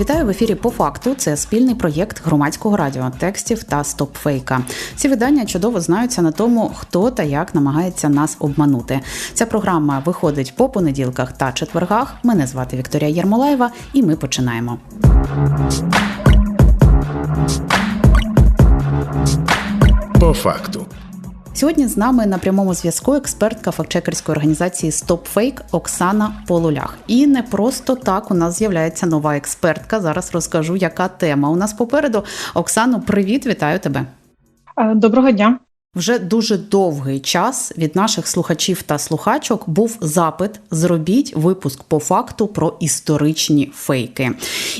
Вітаю в ефірі по факту. Це спільний проєкт громадського радіо, текстів та стопфейка. Ці видання чудово знаються на тому, хто та як намагається нас обманути. Ця програма виходить по понеділках та четвергах. Мене звати Вікторія Єрмолаєва, і ми починаємо. По факту. Сьогодні з нами на прямому зв'язку експертка фактчекерської організації StopFake Оксана Полулях. І не просто так у нас з'являється нова експертка. Зараз розкажу, яка тема у нас попереду. Оксано, привіт, вітаю тебе. Е, Доброго дня. Вже дуже довгий час від наших слухачів та слухачок був запит: зробіть випуск по факту про історичні фейки.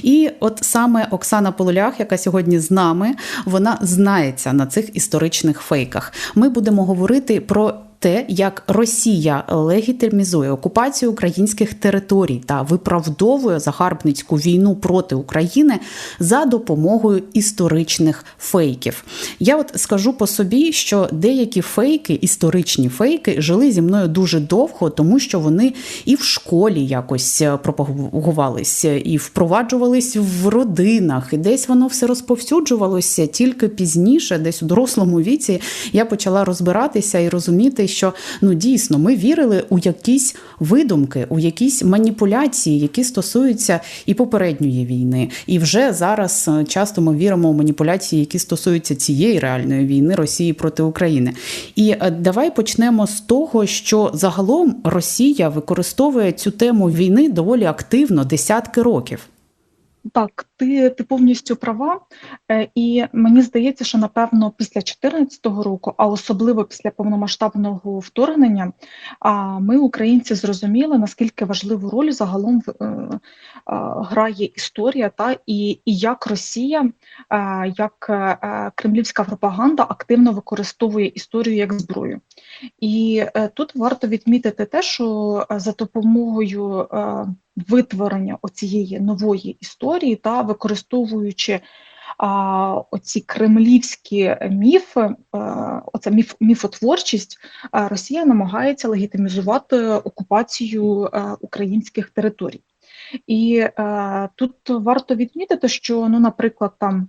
І от саме Оксана Полулях, яка сьогодні з нами, вона знається на цих історичних фейках. Ми будемо говорити про. Те, як Росія легітимізує окупацію українських територій та виправдовує загарбницьку війну проти України за допомогою історичних фейків. Я от скажу по собі, що деякі фейки, історичні фейки, жили зі мною дуже довго, тому що вони і в школі якось пропагувалися, і впроваджувались в родинах, і десь воно все розповсюджувалося тільки пізніше, десь у дорослому віці, я почала розбиратися і розуміти що ну дійсно ми вірили у якісь видумки, у якісь маніпуляції, які стосуються і попередньої війни. І вже зараз часто ми віримо у маніпуляції, які стосуються цієї реальної війни Росії проти України. І давай почнемо з того, що загалом Росія використовує цю тему війни доволі активно десятки років. Так, ти ти повністю права, е, і мені здається, що напевно після 2014 року, а особливо після повномасштабного вторгнення, ми, українці, зрозуміли, наскільки важливу роль загалом е, грає історія, та і, і як Росія, е, як кремлівська пропаганда активно використовує історію як зброю. І тут варто відмітити те, що за допомогою витворення оцієї нової історії та використовуючи а, Оці кремлівські міфи, оця міф, міфотворчість, Росія намагається легітимізувати окупацію українських територій. І а, тут варто відмітити, що, ну, наприклад, там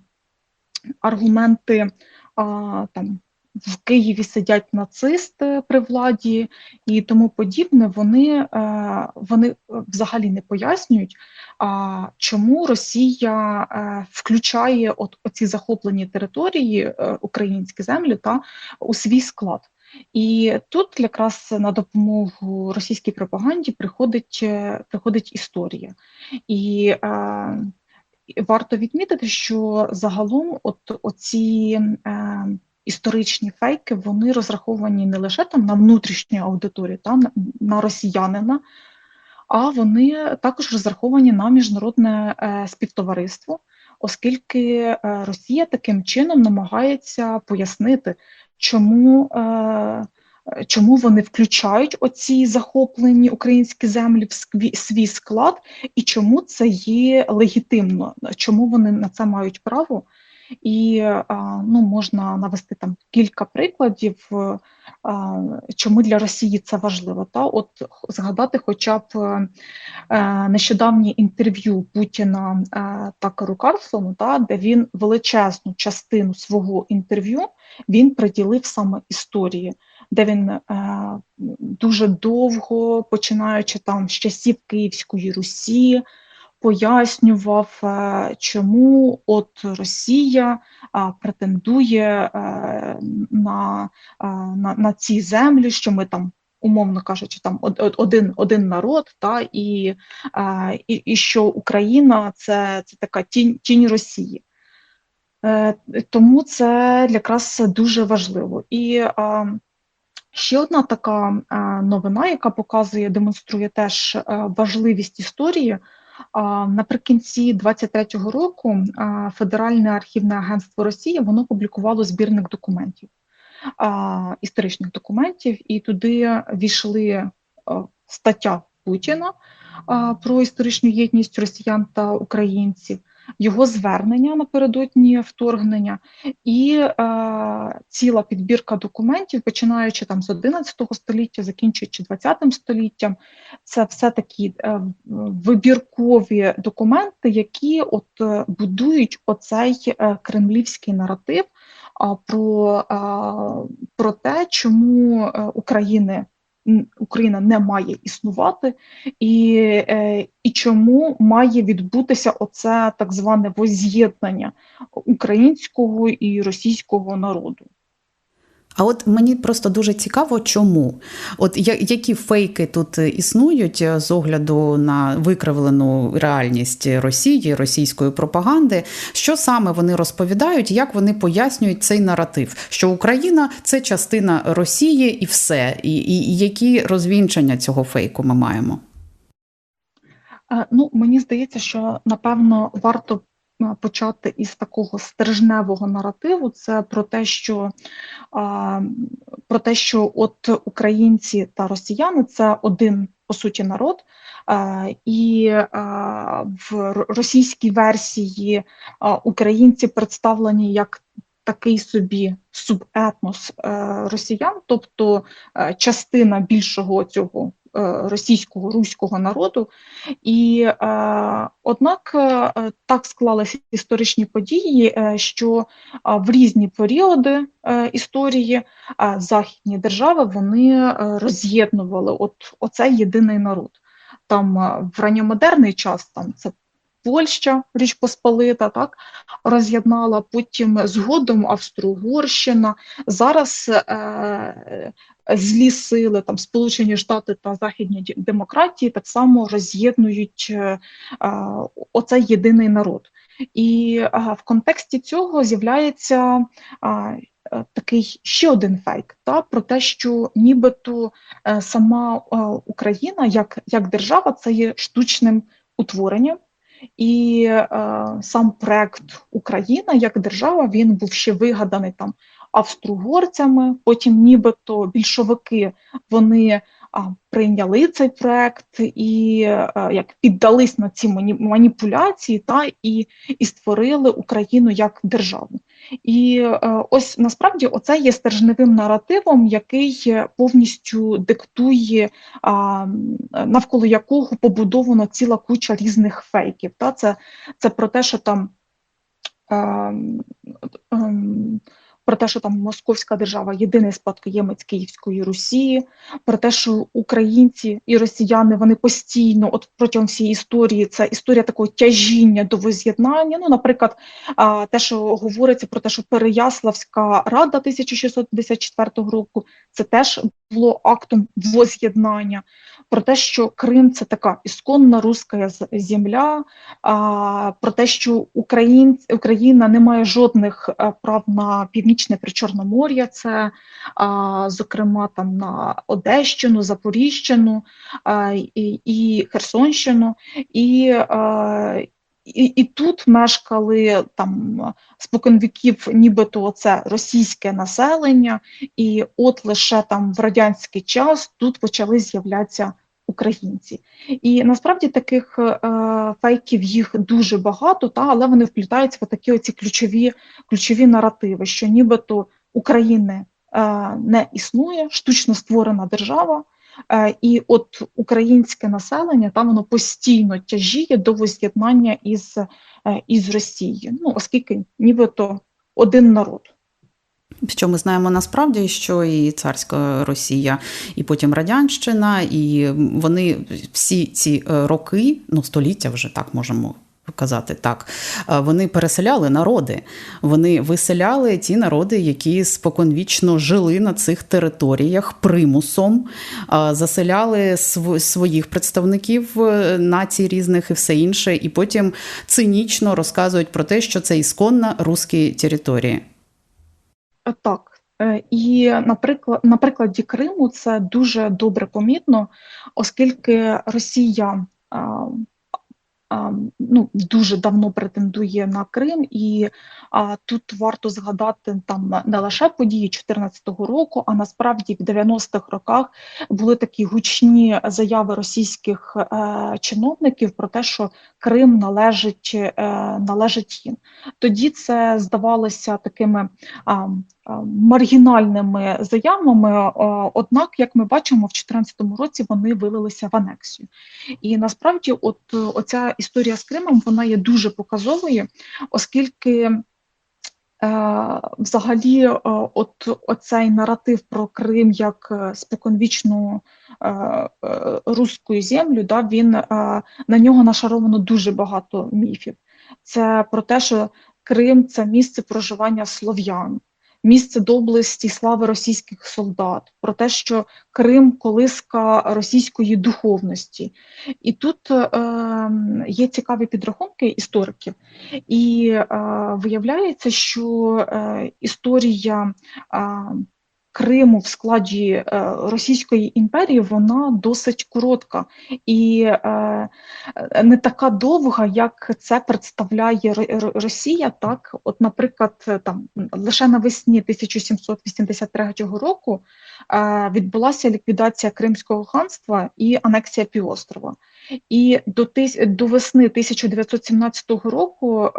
аргументи а, там в Києві сидять нацисти при владі і тому подібне, вони е, вони взагалі не пояснюють, чому Росія е, включає от оці захоплені території е, українські землі та у свій склад. І тут якраз на допомогу російській пропаганді приходить приходить історія. І е, варто відмітити, що загалом от оці е, історичні фейки вони розраховані не лише там на внутрішню аудиторію, та на росіянина, а вони також розраховані на міжнародне е, співтовариство, оскільки е, Росія таким чином намагається пояснити, чому. Е, Чому вони включають оці захоплені українські землі в свій склад, і чому це є легітимно? Чому вони на це мають право? І ну, можна навести там кілька прикладів, чому для Росії це важливо. Та от згадати, хоча б е, нещодавнє інтерв'ю Путіна е, Такеру Карлсону, та де він величезну частину свого інтерв'ю він приділив саме історії, де він е, дуже довго, починаючи там з часів Київської Русі пояснював, е, чому от Росія претендує е, на, е, на, на ці землі, що ми там. Умовно кажучи, там один один народ, та і і, і що Україна це це така тінь тінь Росії. Тому це якраз дуже важливо. І ще одна така новина, яка показує, демонструє теж важливість історії. Наприкінці 23-го року Федеральне архівне агентство Росії воно публікувало збірник документів, історичних документів, і туди війшли стаття Путіна про історичну єдність росіян та українців, його звернення напередодні вторгнення і е, ціла підбірка документів, починаючи там з 11 століття, закінчуючи 20 століттям. Це все такі е, вибіркові документи, які от е, будують оцей е, кремлівський наратив про, про те, чому е, України. Україна не має існувати, і, е, і чому має відбутися оце так зване воз'єднання українського і російського народу. А от мені просто дуже цікаво, чому. От які фейки тут існують е, з огляду на викривлену реальність Росії, російської пропаганди, що саме вони розповідають, як вони пояснюють цей наратив, що Україна це частина Росії і все. І, і, які розвінчання цього фейку ми маємо? Е, Ну, мені здається, що напевно варто е, почати із такого стержневого наративу. Це про те, що про те, що от українці та росіяни це один по суті народ, е, і е, в російській версії е, українці представлені як такий собі субетнос е, росіян, тобто е, частина більшого цього е, російського руського народу. І е, однак е, так склалися історичні події, е, що е, в різні періоди е, історії е, західні держави вони е, роз'єднували от оцей єдиний народ. Там е, в ранньомодерний час там це Польща, Річ Посполита, так роз'єднала, потім згодом Австро-Угорщина. Зараз е, злі сили, там Сполучені Штати та Західні демократії так само роз'єднують е, е, оцей єдиний народ. І е, в контексті цього з'являється е, е, такий ще один фейк та, про те, що нібито е, сама Україна як, як держава це є штучним утворенням. І е, сам проект Україна як держава він був ще вигаданий там австро-угорцями. Потім, нібито більшовики вони прийняли цей проект і е, як піддались на ці маніпуляції, та і, і створили Україну як державу. І е, ось насправді оце є стержневим наративом, який повністю диктує, навколо якого побудовано ціла куча різних фейків. Та це, це про те, що там. ем, ем, Про те, що там Московська держава єдиний спадкоємець Київської Русі, про те, що українці і росіяни вони постійно, от протягом всієї історії, це історія такого тяжіння до воз'єднання. Ну, наприклад, те, що говориться про те, що Переяславська рада 1654 року, це теж було актом воз'єднання, про те, що Крим це така ісконна руська земля, про те, що Україн, Україна не має жодних е, прав на північне Причорномор'я, це зокрема там на Одещину, Запоріжчину і, Херсонщину. І, а, і, і тут мешкали там споконвіків, нібито це російське населення, і от лише там в радянський час тут почали з'являтися українці. І насправді таких е, фейків їх дуже багато, та, але вони вплітаються в такі оці ключові, ключові наративи, що нібито України е, не існує, штучно створена держава. Е, і от українське населення там воно постійно тяжіє до воз'єднання із, е, із Росією, ну оскільки нібито один народ. Що ми знаємо насправді, що і царська Росія, і потім Радянщина, і вони всі ці е, роки, ну століття вже так можемо. Казати так, е, вони переселяли народи, вони виселяли ті народи, які споконвічно жили на цих територіях примусом, е, заселяли своїх представників е, націй різних і все інше, і потім цинічно розказують про те, що це ісконна русські території. Так. І, наприклад, на прикладі Криму це дуже добре помітно, оскільки Росія ну, дуже давно претендує на Крим, і а, тут варто згадати там не лише події 2014 року, а насправді в 90-х роках були такі гучні заяви російських е, чиновників про те, що Крим належить, е, належить їм. Тоді це здавалося такими маргінальними заявами. Однак, як ми бачимо, в 2014 році вони вилилися в анексію. І насправді, от е, оця історія з Кримом вона є дуже показовою, оскільки. Е, Взагалі, е, от оцей наратив про Крим як е, споконвічну руську землю, да, він на нього нашаровано дуже багато міфів. Це про те, що Крим це місце проживання слов'ян, місце доблесті, слави російських солдат, про те, що Крим колиска російської духовності. І тут е, є цікаві підрахунки істориків, і е, виявляється, що е, історія е, Криму в складі е, Російської імперії вона досить коротка і е, не така довга, як це представляє Росія. Так, от, наприклад, там лише навесні 1783 року е, відбулася ліквідація Кримського ханства і анексія півострова. І до, тис- до весни 1917 року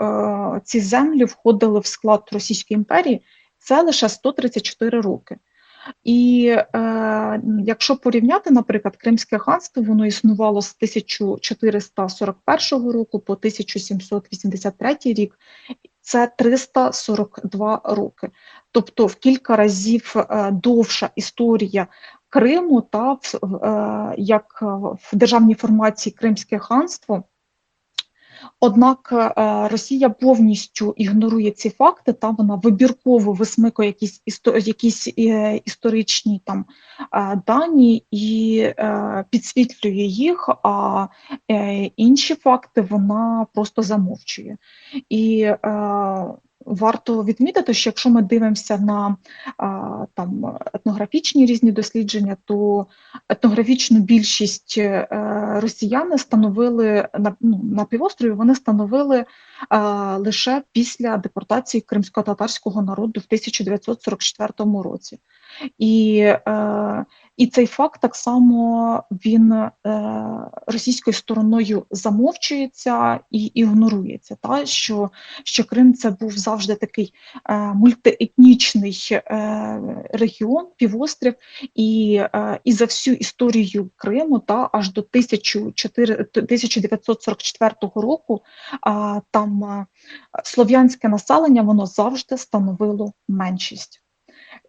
ці землі входили в склад Російської імперії. Це лише 134 роки. І е, якщо порівняти, наприклад, Кримське ханство, воно існувало з 1441 року по 1783 рік, це 342 роки. Тобто в кілька разів е, довша історія Криму та в, е, як в державній формації Кримське ханство. Однак е, Росія повністю ігнорує ці факти, та вона вибірково висмикує якісь якісь е, історичні там е, дані і е, підсвітлює їх, а е, інші факти вона просто замовчує. І е, варто відмітити, що якщо ми дивимося на там етнографічні різні дослідження, то етнографічну більшість е, росіяни становили на, ну, на півострові, вони становили лише після депортації кримсько-татарського народу в 1944 році. І, е, і цей факт так само він е, російською стороною замовчується і ігнорується. Та, що, що Крим це був завжди такий е, мультиетнічний е, регіон, півострів, і, е, і за всю історію Криму та аж до 1400 1944 року а, там а, слов'янське населення воно завжди становило меншість.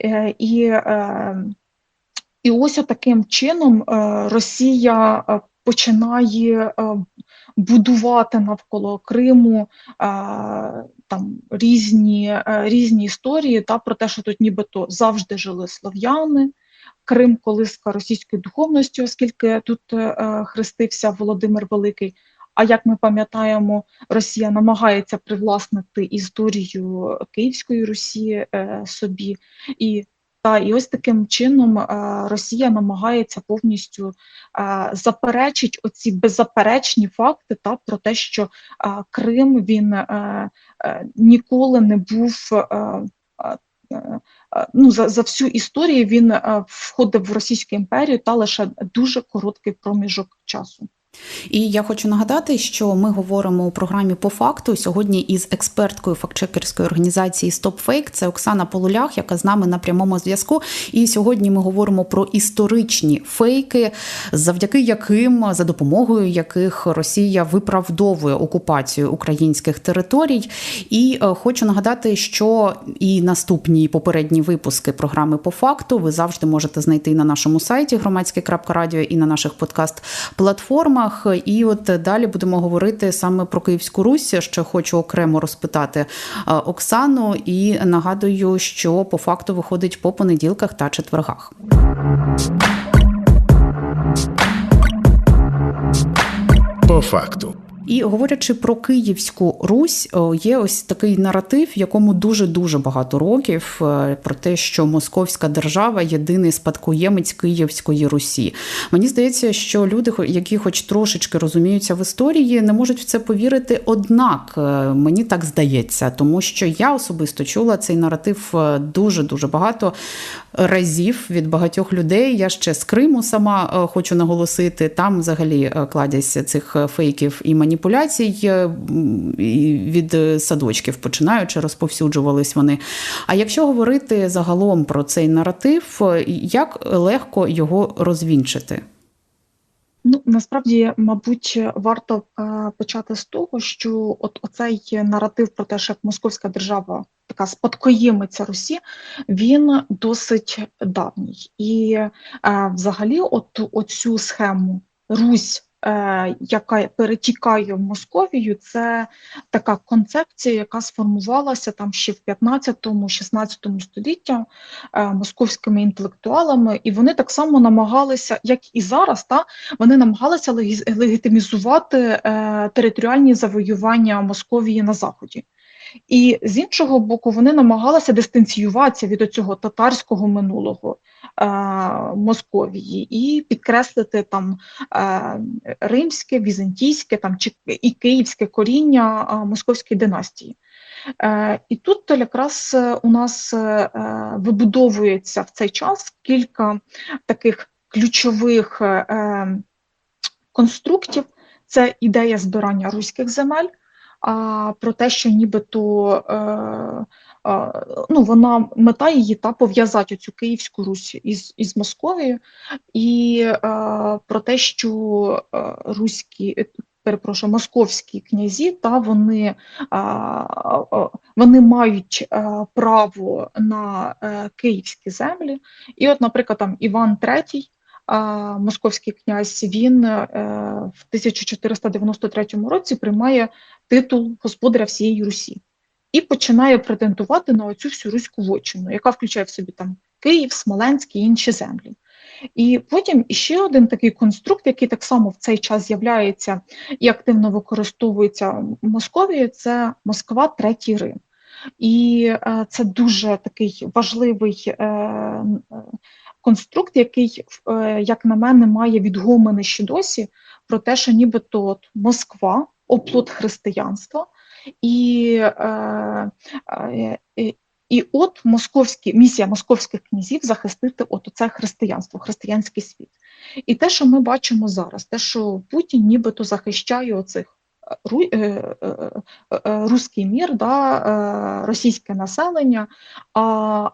Е, І, е, і ось таким чином е, Росія починає будувати навколо Криму там різні, різні історії та про те, що тут нібито завжди жили слов'яни. Крим колиска російської духовності, оскільки тут е, хрестився Володимир Великий. А як ми пам'ятаємо, Росія намагається привласнити історію Київської Русі е, собі, і та і ось таким чином е, Росія намагається повністю е, заперечити оці беззаперечні факти та про те, що Крим він ніколи не був. Ну, за, за всю історію він входив в Російську імперію та лише дуже короткий проміжок часу. І я хочу нагадати, що ми говоримо у програмі по факту сьогодні із експерткою фактчекерської організації StopFake, це Оксана Полулях, яка з нами на прямому зв'язку. І сьогодні ми говоримо про історичні фейки, завдяки яким за допомогою яких Росія виправдовує окупацію українських територій. І е, хочу нагадати, що і наступні і попередні випуски програми по факту ви завжди можете знайти на нашому сайті громадське.радіо і на наших подкаст-платформах. І от далі будемо говорити саме про Київську Русь. Ще хочу окремо розпитати е, Оксану, і нагадую, що по факту виходить по понеділках та четвергах. По факту. І говорячи про Київську Русь, є ось такий наратив, якому дуже дуже багато років е, про те, що Московська держава єдиний спадкоємець Київської Русі. Мені здається, що люди, які хоч трошечки розуміються в історії, не можуть в це повірити. Однак е, мені так здається, тому що я особисто чула цей наратив дуже дуже багато разів від багатьох людей. Я ще з Криму сама е, хочу наголосити. Там взагалі е, кладязь цих е, фейків і маніпуляцій від садочків починаючи розповсюджувались вони. А якщо говорити загалом про цей наратив, як легко його розвінчити? Ну насправді, мабуть, варто почати з того, що от оцей наратив про те, що Московська держава така спадкоємиця Русі, він досить давній. І е, взагалі, от оцю схему Русь. е, Яка перетікає в Московію, це така концепція, яка сформувалася там ще в 15-16 столітті е, московськими інтелектуалами, і вони так само намагалися, як і зараз, та вони намагалися легі- легітимізувати е, територіальні завоювання Московії на заході. І з іншого боку, вони намагалися дистанціюватися від цього татарського минулого е, Московії і підкреслити там е, римське, візантійське там чи і київське коріння е, московської династії. Е, і тут якраз е, у нас е, е, вибудовується в цей час кілька таких ключових е, е, конструктів. Це ідея збирання руських земель, а про те, що нібито е, е, ну, вона мета її та пов'язати цю Київську Русь із, із Московією, і е, про те, що е, руські, е, перепрошую, московські князі, та вони, е, вони мають е, право на київські землі. І от, наприклад, там Іван III, московський князь, він е, в 1493 році приймає титул господаря всієї Русі і починає претендувати на оцю всю руську вотчину, яка включає в собі там Київ, Смоленськ і інші землі. І потім іще один такий конструкт, який так само в цей час з'являється і активно використовується Московією, це Москва, Третій Рим. І е, це дуже такий важливий е, конструкт, який, е, як на мене, має відгомини ще досі про те, що нібито от Москва, оплот християнства, е, е, і, і от московські місія московських князів захистити от це християнство, християнський світ. І те, що ми бачимо зараз, те, що Путін нібито захищає оцих е, е, е, руський мір, да, російське населення, а,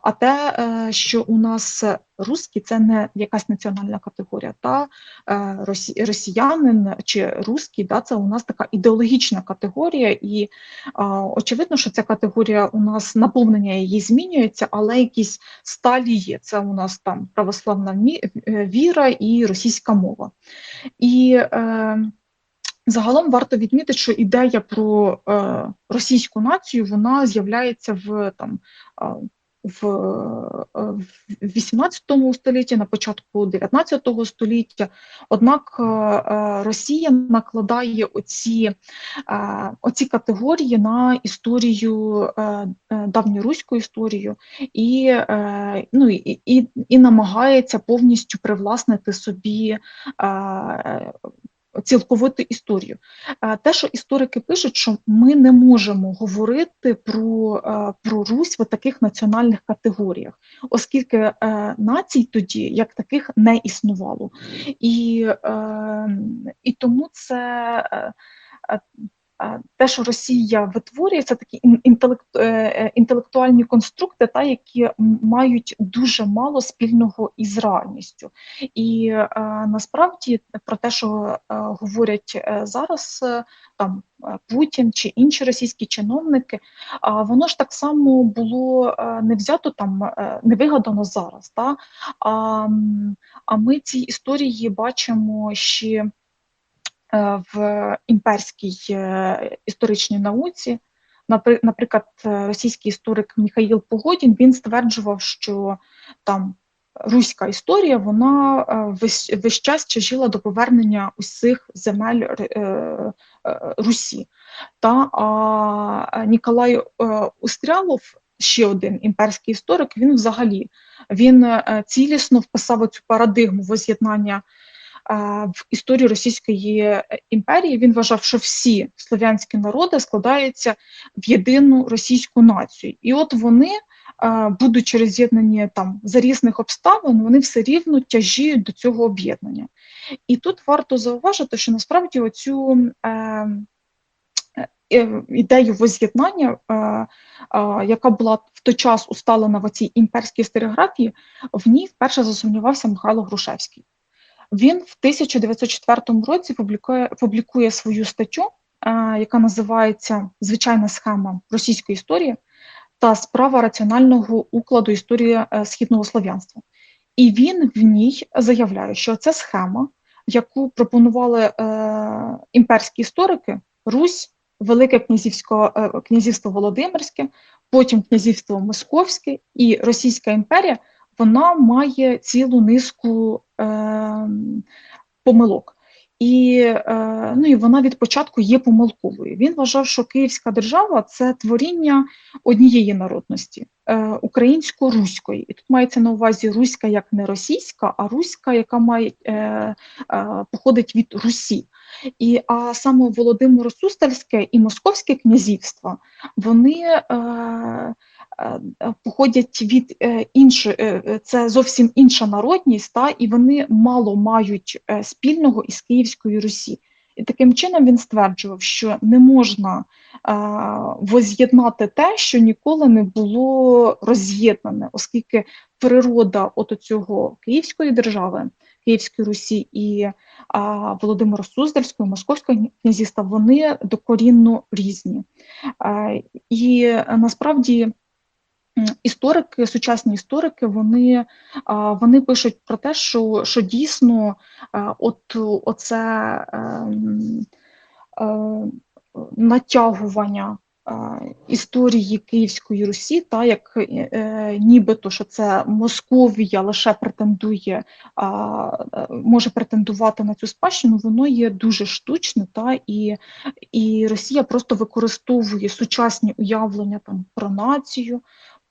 а те, що у нас русські це не якась національна категорія, та е, росіянин чи русський, да, це у нас така ідеологічна категорія, і очевидно, що ця категорія у нас наповнення її змінюється, але якісь сталі є. Це у нас там православна е, віра і російська мова. І е, Загалом варто відмітити, що ідея про е, російську націю вона з'являється в там в, е, в 18 столітті, на початку 19 століття. Однак е, е, Росія накладає оці, оці категорії на історію е, давньоруську історію і, ну, і, і, і намагається повністю привласнити собі. Цілковиту історію. Е, Те, що історики пишуть, що ми не можемо говорити про, е, про Русь в таких національних категоріях, оскільки е, націй тоді як таких не існувало. І, е, і тому це. Е, Те, що Росія витворює, це такі е, е, інтелектуальні конструкти, та, які мають дуже мало спільного із реальністю. І насправді про те, що говорять зараз там Путін чи інші російські чиновники, воно ж так само було не взято там, не вигадано зараз. Та? А, а ми ці історії бачимо ще в імперській е, історичній науці. Наприклад, е, російський історик Міхаїл Погодін він стверджував, що там руська історія вона е, весь, весь час тяжіла до повернення усіх земель е, е, Русі. Та а Ніколай е, Устрялов, ще один імперський історик, він взагалі він е, цілісно вписав цю парадигму воз'єднання в історію Російської імперії. Він вважав, що всі слов'янські народи складаються в єдину російську націю, і от вони, будучи роз'єднані там за різних обставин, вони все рівно тяжіють до цього об'єднання. І тут варто зауважити, що насправді оцю е, е, ідею воз'єднання, е, е, яка була в той час усталена в цій імперській історіографії, в ній вперше засумнівався Михайло Грушевський. Він в 1904 році публікує публікує свою статтю, е, яка називається Звичайна схема російської історії та справа раціонального укладу історії е, східного слов'янства. І він в ній заявляє, що ця схема, яку пропонували е, імперські історики, Русь, Велике князівсько, е, князівство Володимирське, потім князівство Московське і Російська імперія, вона має цілу низку е, помилок. І е, ну, і вона від початку є помилковою. Він вважав, що Київська держава це творіння однієї народності е, українсько-руської. І тут мається на увазі руська як не російська, а руська, яка має походить від Русі. І а саме Володимиро Сустальське і Московське князівство вони Е, походять від е, іншої, е, це зовсім інша народність, та, і вони мало мають спільного із Київською Русі. І таким чином він стверджував, що не можна воз'єднати те, що ніколи не було роз'єднане, оскільки природа от цього Київської держави, Київської Русі і а, Володимира Суздальського, Московського князівства, вони докорінно різні. А, і насправді історики, сучасні історики, вони вони пишуть про те, що що дійсно от оце ем, е, натягування історії Київської Русі, та як е, нібито що це Московія лише претендує, може претендувати на цю спадщину, воно є дуже штучне, та і і Росія просто використовує сучасні уявлення там про націю,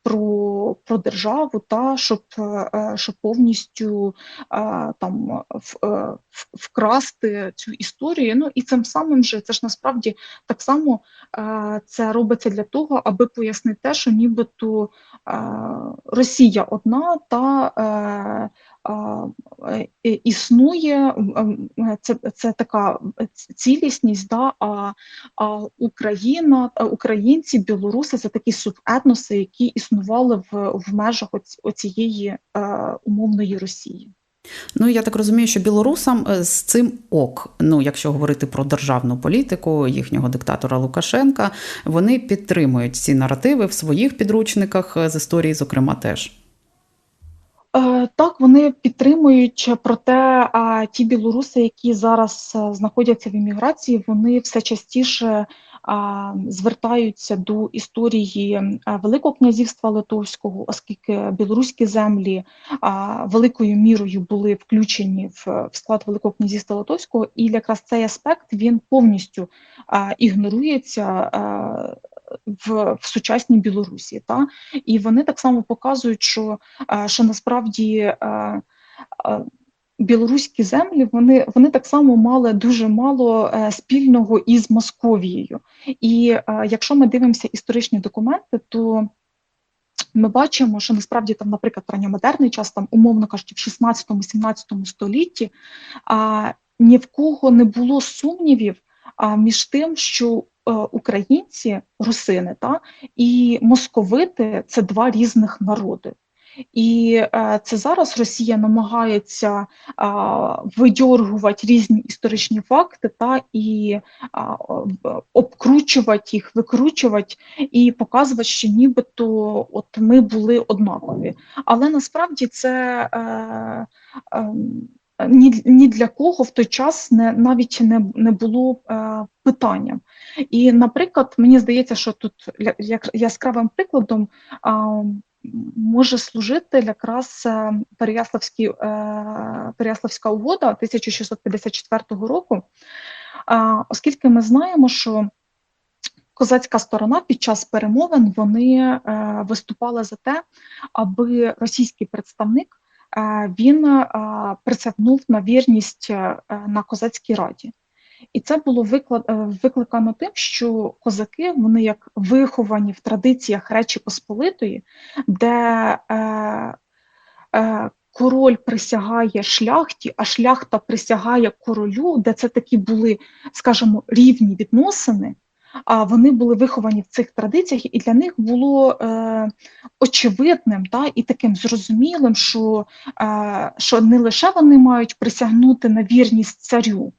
про про державу, та щоб е, щоб повністю е, там е, вкрасти цю історію. Ну і цим самим же це ж насправді так само це робиться для того, аби пояснити те, що нібито Росія одна та існує це це така цілісність, да, а а Україна, українці, білоруси це такі субетноси, які існували в в межах оцієї умовної Росії. Ну я так розумію, що білорусам е, з цим ок. Ну, якщо говорити про державну політику їхнього диктатора Лукашенка, вони підтримують ці наративи в своїх підручниках з історії, зокрема, теж. Е, так, вони підтримують, проте ті білоруси, які зараз е, знаходяться в імміграції, вони все частіше звертаються до історії Великого князівства Литовського, оскільки білоруські землі великою мірою були включені в склад Великого князівства Литовського, і якраз цей аспект він повністю ігнорується в в сучасній Білорусі. Та? І вони так само показують, що е, що насправді е, е, білоруські землі вони вони так само мали дуже мало спільного із Московією. І якщо ми дивимося історичні документи, то ми бачимо, що насправді там, наприклад, ранньомодерний час, там, умовно кажучи, в 16-17 столітті а, ні в кого не було сумнівів а, між тим, що українці, русини та і московити це два різних народи. І е, це зараз Росія намагається видьоргувати різні історичні факти, та і обкручувати їх, викручувати і показувати, що нібито от ми були однакові. Але насправді це е, ем, ні ні для кого в той час не навіть не не було е, питанням. І, наприклад, мені здається, що тут як яскравим прикладом е, може служити якраз е, Переяславський, е, Переяславська угода 1654 року. А, Оскільки ми знаємо, що козацька сторона під час перемовин вони е, виступали за те, аби російський представник е, він присягнув на вірність е, на козацькій раді. І це було е, викликано тим, що козаки вони як виховані в традиціях Речі Посполитої, де е, е, король присягає шляхті, а шляхта присягає королю, де це такі були, скажімо, рівні відносини. А вони були виховані в цих традиціях, і для них було е, очевидним та, і таким зрозумілим, що, е, що не лише вони мають присягнути на вірність царю,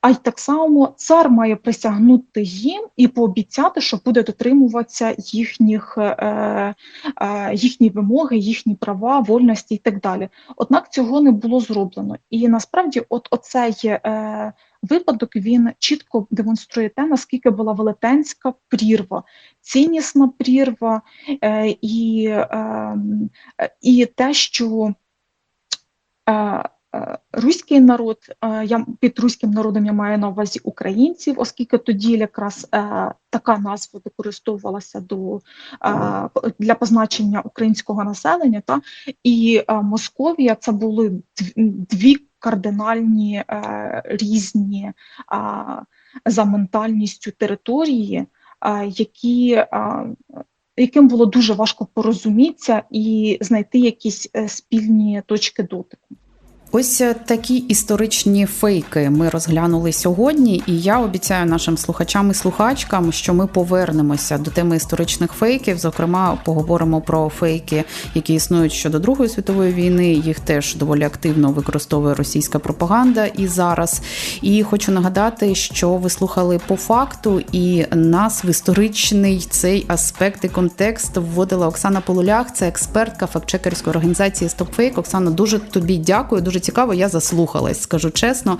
а й так само цар має присягнути їм і пообіцяти, що буде дотримуватися їхніх, е, е, їхні вимоги, їхні права, вольності і так далі. Однак цього не було зроблено. І насправді, от оцей е, випадок він чітко демонструє те, наскільки була велетенська прірва, ціннісна прірва, е, і, е, і те, що е, Руський народ, е, я під руським народом я маю на увазі українців, оскільки тоді якраз е, така назва використовувалася до, е, для позначення українського населення, та, і е, Московія це були дві кардинальні е, різні за ментальністю території, які, яким було дуже важко порозумітися і знайти якісь е, спільні точки дотику. Ось е, такі історичні фейки ми розглянули сьогодні, і я обіцяю нашим слухачам і слухачкам, що ми повернемося до теми історичних фейків. Зокрема, поговоримо про фейки, які існують щодо Другої світової війни. Їх теж доволі активно використовує російська пропаганда і зараз. І хочу нагадати, що ви слухали по факту, і нас в історичний цей аспект і контекст вводила Оксана Полулях, це експертка фактчекерської організації StopFake. Оксана, дуже тобі дякую. Дуже цікаво. Я заслухалась, скажу чесно.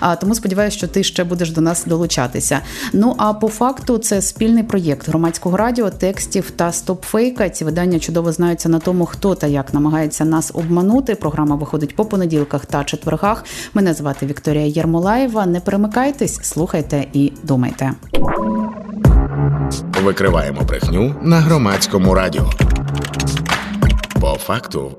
А тому сподіваюся, що ти ще будеш до нас долучатися. Ну а по факту це спільний проєкт громадського радіо, текстів та стопфейка. Ці видання чудово знаються на тому, хто та як намагається нас обманути. Програма виходить по понеділках та четвергах. Мене звати Вікторія Єрмолаєва. Не перемикайтесь, слухайте і думайте. Викриваємо брехню на громадському радіо. По факту